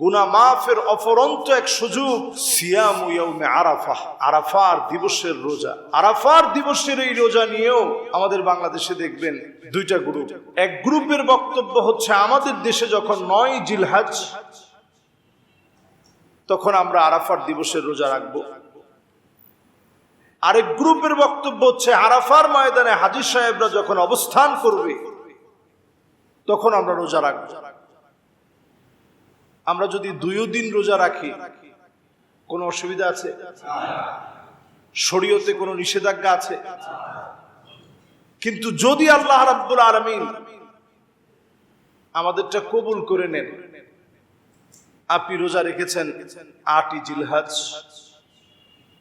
গুনা মাফের অফরন্ত এক সুযোগ, সিয়াম আরাফা। আরাফার দিবসের রোজা। আরাফার দিবসের এই রোজা নিয়েও আমাদের বাংলাদেশে দেখবেন দুইটা গ্রুপ। এক গ্রুপের বক্তব্য হচ্ছে, আমাদের দেশে যখন নয় জিলহাজ, তখন আমরা আরাফার দিবসের রোজা রাখব। আরেক গ্রুপের বক্তব্য হচ্ছে, আরাফার ময়দানে হাজির সাহেবরা যখন অবস্থান করবে, তখন আমরা রোজা রাখব। আমরা যদি দুইও দিন রোজা রাখি, কোনো অসুবিধা আছে? শরীয়তে কোনো নিষেধাজ্ঞা আছে? কিন্তু যদি আল্লাহ রাব্বুল আলামিন আমাদেরটা কবুল করে নেন, আপনি রোজা রেখেছেন আটই জিলহাজ।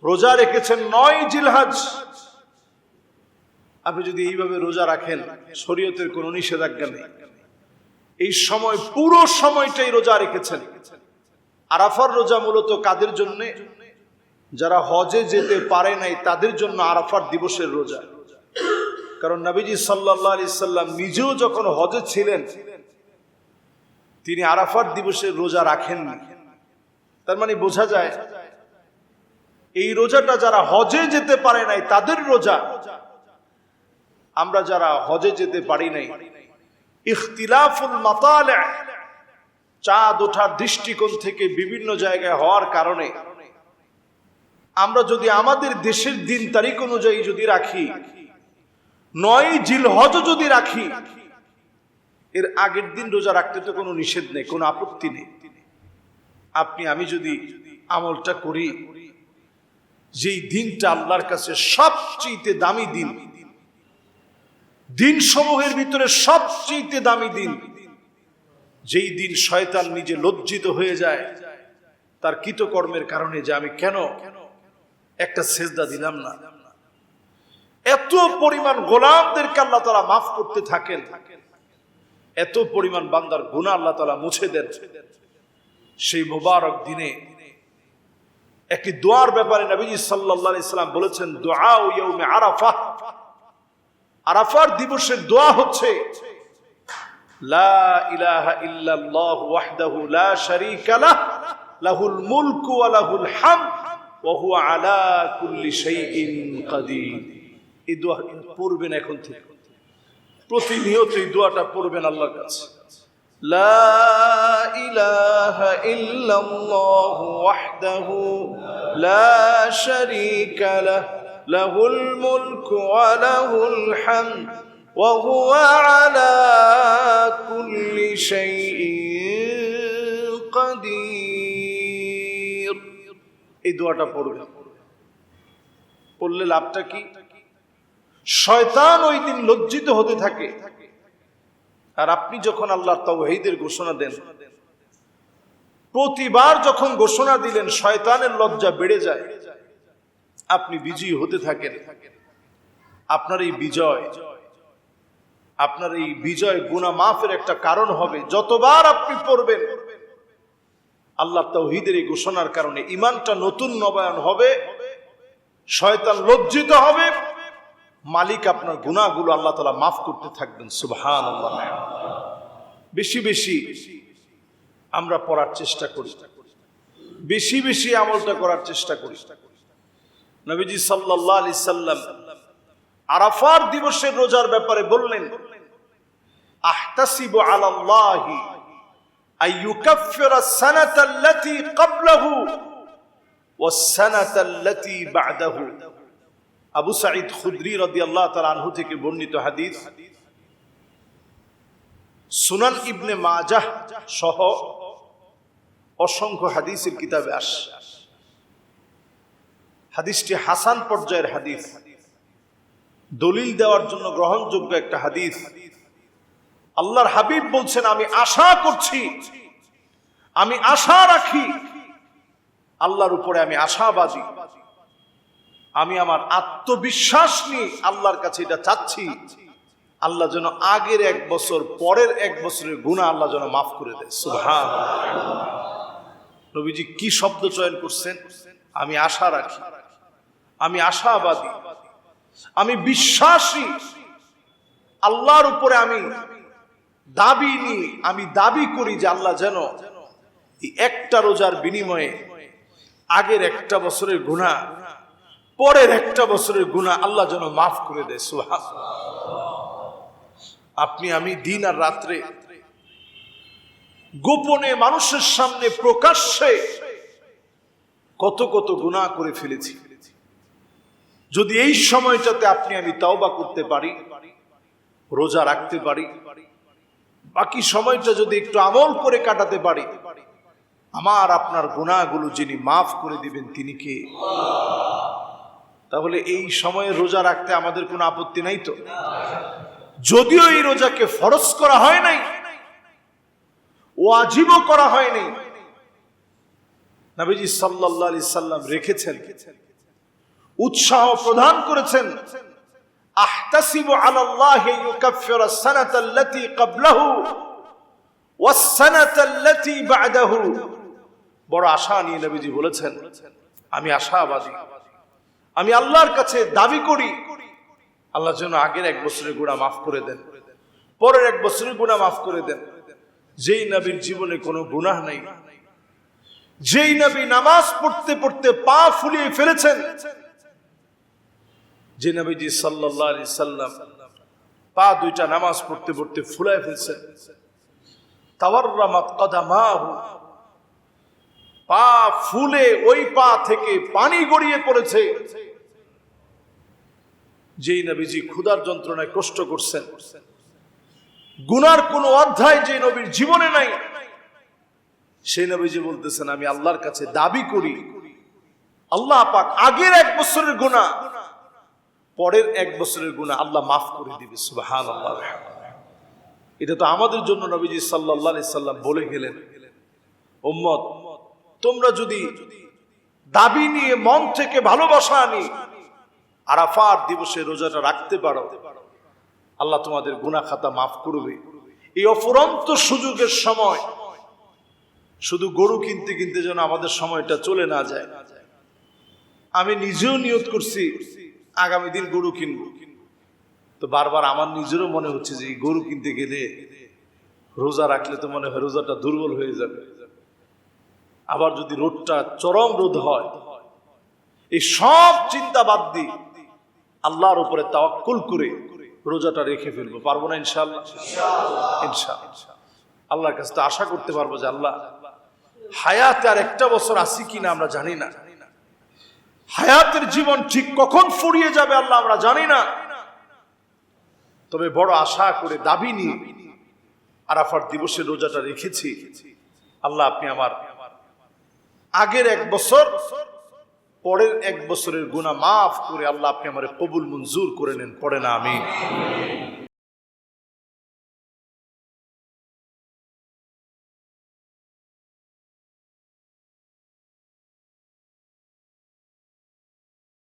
রোজা রেখেছেন নয় জিলহাজ। আপনি যদি এইভাবে রোজা রাখেন, শরীয়তের কোনো নিষেধাজ্ঞা নেই। এই সময়, পুরো সময়টাই রোজা রেখেছেন। আরাফার রোজা মূলত কাদের জন্য? যারা হজে যেতে পারে নাই, তাদের জন্য আরাফার দিবসের রোজা। কারণ নবীজি সাল্লাহ আলি সাল্লাম নিজেও যখন হজে ছিলেন, তিনি আরাফার দিবসের রোজা রাখেন না তার মানে বোঝা যায়, এই রোজাটা যারা হজে যেতে পারে নাই, তাদের রোজা। আমরা যারা হজে যেতে পারি নাই ইখতিলাফুল মাতালে। চাঁদ ওঠার দৃষ্টিকোণ থেকে বিভিন্ন জায়গায় হওয়ার কারণে। আমরা যদি আমাদের দেশের দিন তারিখ অনুযায়ী যদি রাখি, নয় জিল হজ যদি রাখি, এর আগের দিন রোজা রাখতে তো কোনো নিষেধ নেই, কোনো আপত্তি নেই। আপনি, আমি যদি আমলটা করি, যেই দিনটা আল্লাহর কাছে সবচেয়ে দামি দিন দিন সমূহের ভিতরে সবচেয়ে দামি দিন। যেই দিন শয়তান নিজে লজ্জিত হয়ে যায়, তার কৃতকর্মের কারণে যে আমি কেন একটা সেজদা দিলাম না। এত পরিমাণ গোলামদেরকে আল্লাহ তালা মাফ করতে থাকেন, এত পরিমাণ বান্দার গুণা আল্লাহ তালা মুছে দেন। সেই মোবারক দিনে একটি দোয়ার ব্যাপারে নবীজি সাল্লাল্লাহু আলাইহি সাল্লাম বলেছেন, দোয়া আরাফা আরাফার দিবসের দোয়া হচ্ছে, লা লা লাহুল মুলকু পড়বেন এখন থেকে। প্রতিনিয়ত এই দোয়াটা পড়বেন আল্লাহর কাছে। লা ইলাহা ইল্লাল্লাহু ওয়াহদাহু লা শারীকা له له الملك وله الحمد وهو على كل شيء قدير এই দোয়াটা পড়বে পড়লে লাভটা কি শয়তান ওই দিন লজ্জিত হতে থাকে আর আপনি যখন আল্লাহর তাওহীদের ঘোষণা দেন প্রতিবার যখন ঘোষণা দিলেন শয়তানের লজ্জা বেড়ে যায় আপনি বিজয়ী হতে থাকেন। আপনার এই বিজয়, আপনার এই বিজয় গুণা মাফের একটা কারণ হবে। যতবার আপনি পড়বেন, আল্লাহ তৌহিদের এই ঘোষণার কারণে ইমানটা নতুন নবায়ন হবে, শয়তান লজ্জিত হবে, মালিক আপনার গুণাগুলো আল্লাহ তালা মাফ করতে থাকবেন সুবহান বেশি বেশি আমরা পড়ার চেষ্টা করি। বেশি বেশি আমলটা করার চেষ্টা করি। নবীজি সাল্লাল্লাহু আলাইহি সাল্লাম আরাফার দিবসের রোজার ব্যাপারে বললেন, আহতাসিবু আলাল্লাহি আইয়ুকাফিরা সানাতা আল্লাতী ক্বাবলাহু ওয়াস-সানাতা আল্লাতী বা'দাহু। আবু সাঈদ খুদরি রাদিয়াল্লাহু তাআলা আনহু থেকে বর্ণিত হাদিস। সুনান ইবনে মাজাহ সহ অসংখ্য হাদিসের কিতাবে আস। হাদিসটি হাসান পর্যায়ের হাদিস। দলিল দেওয়ার জন্য গ্রহণযোগ্য একটা হাদিস। আল্লাহর হাবিব বলছেন, আমি আশা করছি, আমি আশা রাখি, আল্লাহর উপরে আমি আশাবাদী। আমি আমার আত্মবিশ্বাস নিয়ে আল্লাহর কাছে এটা চাচ্ছি। আল্লাহ যেন আগের এক বছর, পরের এক বছরের গুণা আল্লাহ যেন মাফ করে দেয়। সুহান নবীজি কি শব্দ চয়ন করছেন? আমি আশা রাখি আমি আশাবাদী, আমি বিশ্বাসী। আল্লাহর উপরে আমি দাবি নিই আমি দাবি করি যে আল্লাহ যেন একটা রোজার বিনিময়ে আগের একটা বছরের গুণা পরের একটা বছরের গুণা আল্লাহ যেন মাফ করে দেয় সুহা আপনি, আমি দিন আর রাত্রে গোপনে মানুষের সামনে প্রকাশ্যে কত কত গুণা করে ফেলেছি। যদি এই সময়টাতে আপনি আমি তাওবা করতে পারি, রোজা রাখতে পারি, বাকি সময়টা যদি একটু আমল করে কাটাতে পারি, আমার আপনার গুণাগুলো যিনি মাফ করে দিবেন তিনি কে? তাহলে এই সময়ে রোজা রাখতে আমাদের কোনো আপত্তি নাই তো? যদিও এই রোজাকে ফরজ করা হয় নাই, ওয়াজিবও করা হয়নি নবীজি আলাইহি সাল্লাম রেখেছেন উৎসাহ প্রদান করেছেন। আহতাসিবু আলাল্লাহি ইউকাফফিরু আস-সানাতা আল্লাতী ক্বাবলাহু ওয়াস-সানাতা আল্লাতী বা'দাহু। বড় আশা নিয়ে নবীজি বলেছেন, আমি আশাবাদী। আমি আল্লাহর কাছে দাবি করি, আল্লাহ যেন আগের এক বছরের গুণা মাফ করে দেন, পরের এক বছরের গুণা মাফ করে দেন। যেই নবীর জীবনে কোনো গুনাহ নেই, যেই নবী নামাজ পড়তে পড়তে পা ফুলিয়ে ফেলেছেন যে নবীজি আলাইহি সাল্লাম পা দুইটা নামাজ পড়তে পড়তে ফুলায় ফেলছেন। তাওয়াররামাত কদামাহু। পা ফুলে ওই পা থেকে পানি গড়িয়ে পড়েছে। যেই নবীজি ক্ষুধার যন্ত্রণায় কষ্ট করছেন। গুনার কোন অধ্যায় যে নবীর জীবনে নাই। সেই নবীজি বলতেছেন, আমি আল্লাহর কাছে দাবি করি। আল্লাহ পাক আগের এক বছরের গুণা পরের এক বছরের গুণা আল্লাহ মাফ করে দিবে সুবাহান এটা তো আমাদের জন্য নবীজি সাল্লাহ সাল্লাম বলে গেলেন, উম্মত, তোমরা যদি দাবি নিয়ে মন থেকে ভালোবাসা আনি আরাফার দিবসে রোজাটা রাখতে পারো, আল্লাহ তোমাদের গুনা খাতা মাফ করবে। এই অফুরন্ত সুযোগের সময় শুধু গরু কিনতে কিনতে যেন আমাদের সময়টা চলে না যায়। আমি নিজেও নিয়ত করছি আগামী দিন গরু কিনবো। তো বারবার আমার নিজেরও মনে হচ্ছে যে গরু কিনতে গেলে রোজা রাখলে তো মনে হয় রোজাটা দুর্বল হয়ে যাবে। আবার যদি রোদটা চরম রোদ হয় এই সব চিন্তা বাদ দিই আল্লাহর উপরে তাওয়াক্কুল করে রোজাটা রেখে ফেলব। পারব না ইনশাল্লাহ ইনশাল্লাহ আল্লাহর কাছে তো আশা করতে পারব যে আল্লাহ হায়াতে আর একটা বছর আসি কিনা আমরা জানি না। হায়াতের জীবন ঠিক কখন ফুরিয়ে যাবে আল্লাহ আমরা জানি না। তবে বড় আশা করে দাবি নিয়ে আরাফার দিবসে রোজাটা রেখেছি। আল্লাহ আপনি আমার আগের এক বছর, পরের এক বছরের গুণা মাফ করে আল্লাহ আপনি আমার কবুল মঞ্জুর করে নেন, পড়ে না আমি